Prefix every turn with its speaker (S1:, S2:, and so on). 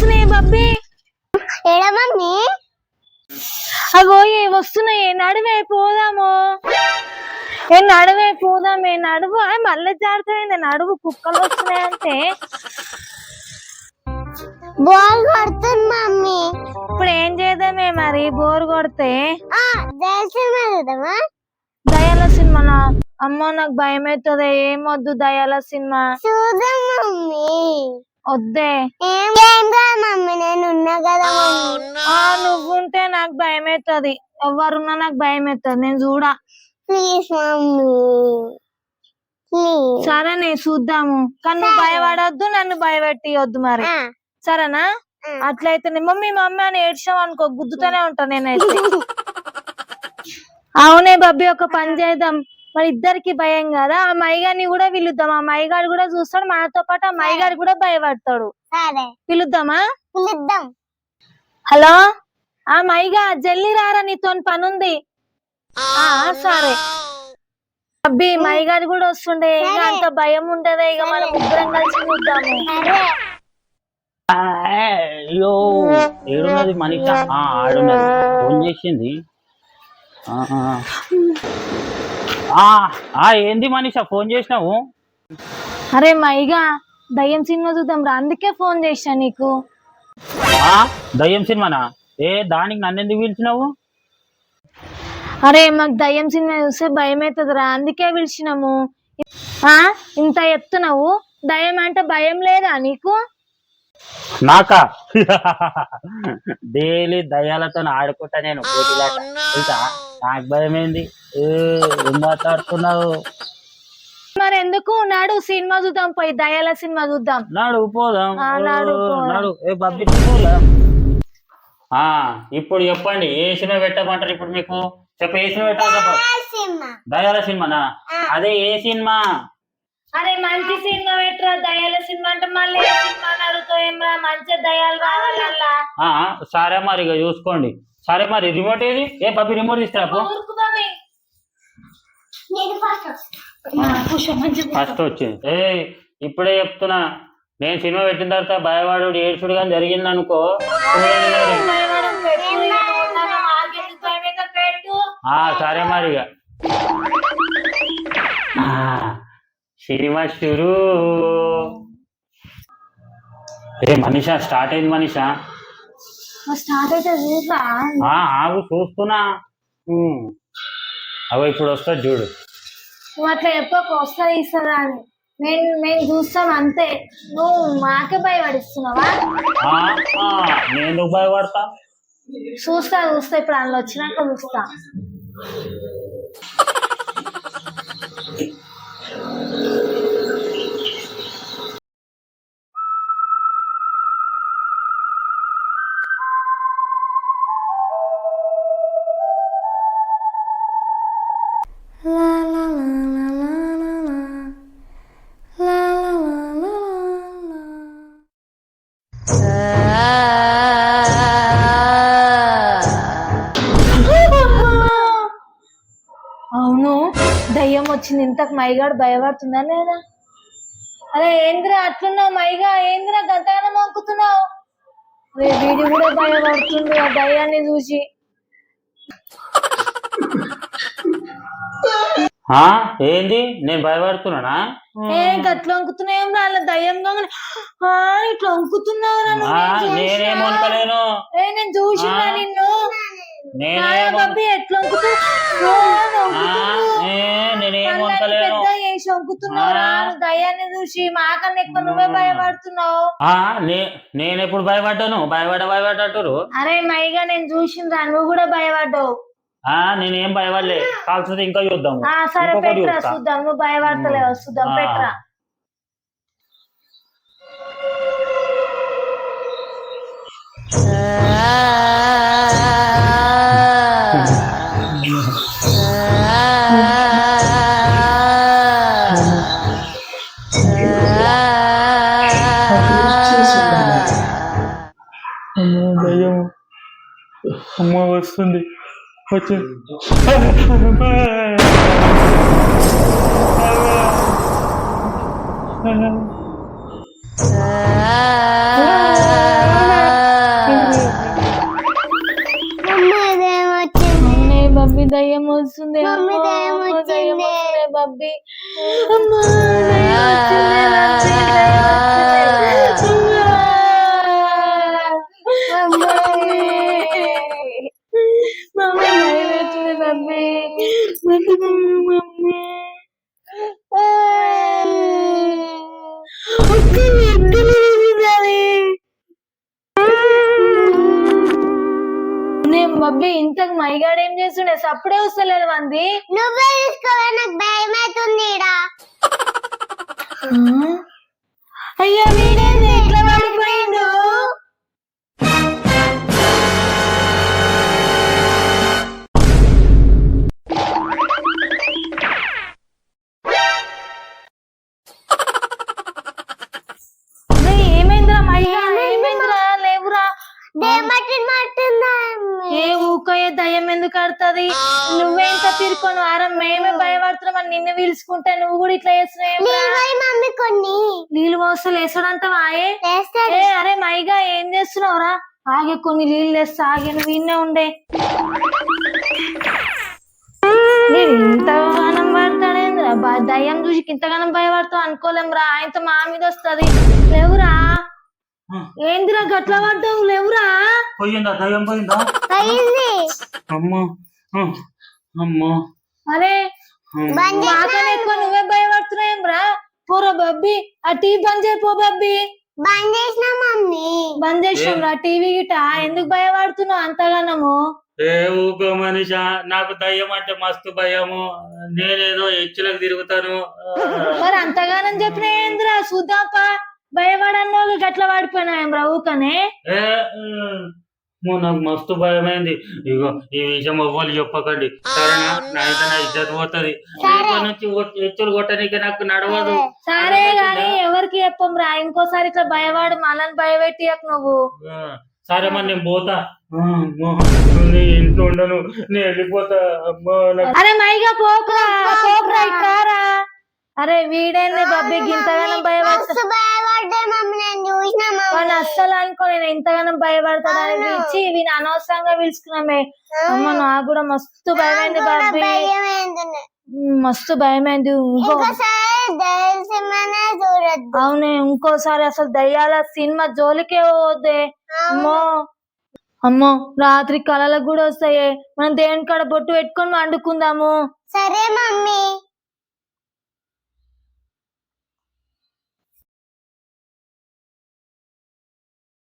S1: వస్తున్నాయి బబ్బీ.
S2: ఏడా మమ్మీ?
S1: అగో ఏ వస్తున్నాయి? నడువే పోదాము. ఏ నడువే పోదామే నడువు. ఆ, మళ్ళీ జారుతాయింది నడువు కుక్కలు వస్తున్నాయంటే
S2: బాల్ కొడుతుంది మమ్మీ.
S1: ఇప్పుడు ఏం చేద్దామే మరి? బోర్ కొడితే.
S2: ఆ దేశం వెళ్దామా
S1: దయాల సినిమా అమ్మో నాకు భయం అవుతుంది ఏమొద్దు దయాల సినిమా?
S2: చూద్దాం మమ్మీ.
S1: వద్దే.
S2: ఏం కాదు మమ్మీ నేను ఉన్నా కదా
S1: ఆ నువ్వుంటే నాకు భయం అవుతుంది ఎవరున్నా నాకు భయం అవుతుంది నేను చూడా.
S2: Please mummy.
S1: సరే నేను చూద్దాము. కానీ నువ్వు భయపడొద్దు నన్ను భయపెట్టియొద్దు మరి. సరేనా? అట్లయితే నీ మమ్మీ మమ్మీ అని ఏడ్చాం అనుకో గుద్దుతూనే ఉంటా నేనైతే. అవునే బబ్బీ ఒక పని చేద్దాం. మరి ఇద్దరికి భయం కదా? ఆ మైగాని కూడా పిలుద్దాం. ఆ మైగాడు కూడా చూస్తాడు. మనతో పాటు ఆ మైగాడు కూడా భయపడతాడు.
S2: సరే.
S1: పిలుద్దామా?
S2: పిలుద్దాం.
S1: హలో? ఆ మైగా జల్లి రారా నీతో పని ఉంది ఆ సరే. అబ్బి మైగాడు కూడా వస్తుండే. ఇక అంత భయం ఉండదే ఇక మనం ముగ్గురం కలిసి చూద్దాము.
S2: సరే.
S3: అయ్యో ఏడున్నది మనిష? ఆడున్నది. ఫోన్ చేసింది. ఏంది మనిష ఫోన్ చేసినావు?
S1: అరే మైగా దయ్యం సినిమా చూద్దాం రా. అందుకే ఫోన్ చేశా నీకు.
S3: ఆ దయ్యం సినిమానా? ఏ దానికి నన్ను ఎందుకు పిలిచినావు?
S1: అరే మాకు దయ్యం సినిమా చూస్తే భయం అవుతుంది రా అందుకే పిలిచినాము. ఆ ఇంత ఎత్తున్నావు దయ్యం అంటే భయం లేదా నీకు?
S3: నాకా? డైలీ దయ్యాలతో ఆడుకుంటా నేను. పోటీలాట. తెలుసా? నాకు భయం ఏంది ఏ, మాట్లాడుతున్నావు?
S1: మరి ఎందుకు? నాడు సినిమా చూద్దాం పోయి దయాల సినిమా చూద్దాం.
S3: నాడు పోదాం.
S1: ఆ, నాడు
S3: ఏ బబ్బి. ఆ ఇప్పుడు చెప్పండి ఏ సినిమా పెట్టమంటారు ఇప్పుడు మీకు? చెప్ప ఏ సినిమా పెట్టాలి దయాల సినిమానా? అదే ఏ సినిమా?
S1: అరే మంచి సినిమా పెట్టరా దయాల సినిమా అంటే మళ్ళీ ఏ సినిమా అడుగుతావు ఏమరా మంచి దయాలు రావాలల్లా
S3: ఆ సరే మరి ఇక చూసుకోండి సరే మరి రిమోట్ ఏది ఏ బబ్బి రిమోట్ తీసుకురా పో.
S1: ఊరుకు బాబీ.
S2: నేను ఫస్ట్
S1: కూర్చో,
S3: వచ్చింది ఏ ఇప్పుడే చెప్తున్నా నేను సినిమా పెట్టిన తర్వాత భయవాడు ఏడ్చుడు కానీ జరిగింది అనుకో
S1: భయపడం పెట్టు, ఇక పోతాను, మాకెందుకు భయం అయితే పెట్టు.
S3: ఆ సరే మరి ఇక ఆ, సినిమా షురు. ఏ మనీషా స్టార్ట్ అయింది మనీషా?
S1: స్టార్ట్ అయితే చూసా
S3: ఆ, ఆగు చూస్తున్నా. అగో ఇప్పుడు వస్తుంది చూడు.
S1: నువ్వు అట్లా చెప్పకు వస్తా ఇస్తుందా అని. మేము మేము చూస్తాం అంతే. నువ్వు మాకే భయపడిస్తున్నావా?
S3: ఆ, ఆ, నేను భయపడతా.
S1: చూస్తా చూస్తా ఇప్పుడు అందులో వచ్చినాక చూస్తా. అవును దయ్యం వచ్చింది. ఇంతకు మైగాడు భయపడుతుందా లేదా? అరే ఏంద్రా అట్లున్నావు మైగా? ఏంద్రా గంతగానం మొక్కుతున్నావు వీడి కూడా భయపడుతుంది ఆ దయ్యాన్ని చూసి
S3: ఆ, ఏంది నేను భయపడుతున్నానా
S1: ఏ గట్ల వంకుతున్నావు అలా దయ్యం కాగానే, ఆ ఇట్లా వంకుతున్నావురా నువ్వు.
S3: ఆ,
S1: నేను చూసినా.
S3: నేనేం అనుకోలేను
S1: ఏ నేను చూసినా. నిన్ను
S3: నేనేం
S1: కాదా బబ్బీ ఎట్లా ఆ, వంకుతున్నావు. పెద్ద చేసి వంకుతున్నావురా
S3: ఆ.
S1: నువ్వు దయ్యాన్ని చూసి మాకన్నా ఎక్కువ నువ్వే భయపడుతున్నావు?
S3: ఆ, నే- నేను ఎప్పుడు భయపడ్డాను? భయపడ భయపడ్డట్టురు
S1: అరే మైగా నేను చూసిండ్రా నువ్వు కూడా భయపడ్డావు.
S3: ఆ నేనేం భయపడలే. కాల్సింది ఇంకా చూద్దాము
S1: ఆ సరే
S3: ఇంకొకటి
S1: పెట్రా
S3: చూస్తా.
S1: చూద్దాం. నువ్వు భయపడతలేవు చూద్దాం
S3: ఆ.
S1: పెట్రా
S3: వస్తుంది వచ్చి
S1: బబ్బీ దయ్యం వస్తుంది బబ్బీ బబ్బి ఇంతకు మైగాడు ఏం చేస్తుండే? సప్పుడే వస్తలేదు మంది.
S2: నువ్వే తీసుకోవా నాకు భయం అవుతుంది ఈడ
S1: దయ్యం ఎందుకు ఆడుతుంది నువ్వేంత తీరుకొని వారం మేమే భయపడుతున్నాం. నిన్ను పిలుచుకుంటే నువ్వు కూడా ఇట్లా చేస్తున్నావు
S2: కొన్ని.
S1: నీళ్ళు
S2: చేస్తాడు
S1: ఏ అరే మైగా ఏం చేస్తున్నావురా ఆగే కొన్ని నీళ్ళు వేస్తా ఆగే నువ్వు ఇన్నే ఉండే. నేను ఇంతగానం పడతాడేంద్రా బ- దయ్యం చూసి ఇంతగానం భయపడతావు అనుకోలేంరా ఆయనతో మా మీద వస్తది. లేవురా? ఏందిరా గట్ల పడ్డావు? లేవురా?
S3: పోయిందా? దయ్యం పోయిందా?
S2: అయింది
S3: అమ్మో అమ్మో.
S1: అరే మాకనే ఎక్కువ నువ్వే భయపడుతున్నాయేంరా పోరా బబ్బి. ఆ టీవీ బంద్ చేయి పో బబ్బి.
S2: బంద్ చేసిన మమ్మీ.
S1: బంద్ చేసిరా టీవీ గిట ఎందుకు భయపడుతున్నావు అంతగానము?
S3: ఏ ఊకో మనిషా నాకు దయ్యం అంటే మస్తు భయము. నేనేదో హెచ్చులకు తిరుగుతాను.
S1: మరి అంతగానం చెప్పిన ఏంద్రా? చూద్దాంపా. భయపడన్నో గట్ల ఊకనే?
S3: ఏ ఉమ్, మో నాకు మస్తు భయమైంది. ఇగో ఈ విషయం ఎవ్వరు చెప్పకండి. సరేనా? నా అయితే నా పోతుంది. రేపటి నుంచి కొట్టడానికి నాకు నడవదు.
S1: సరే గాని ఎవరికి చెప్పంరా ఇంకోసారి ఇట్లా భయపడి మనల్ని భయపెట్టి నువ్వు.
S3: సరే మరి నేను పోతా. ఇంట్లో ఉండను. నేను వెళ్ళిపోతా. అమ్మో నాకు
S1: అరే మైగా పోకురా పోకురా ఇట్రారా అరే వీడేంది బబ్బి భయపడతా.
S2: భయపడ్డా
S1: అస్సలు అనుకో నేను ఇంతగానం భయపడతాడని పిలిచి వీని అనవసరంగా పిలుచుకున్నామే. అమ్మ నాకు కూడా మస్తు భయమైంది బాబీ. మస్తు భయమైంది అవునే ఇంకోసారి అసలు దయ్యాల సినిమా జోలికే పోవద్దే. అమ్మో అమ్మో రాత్రి కళలకు కూడా వస్తాయే. మనం దేవుని కాడ బొట్టు పెట్టుకొని వండుకుందాము?
S2: సరే మమ్మీ.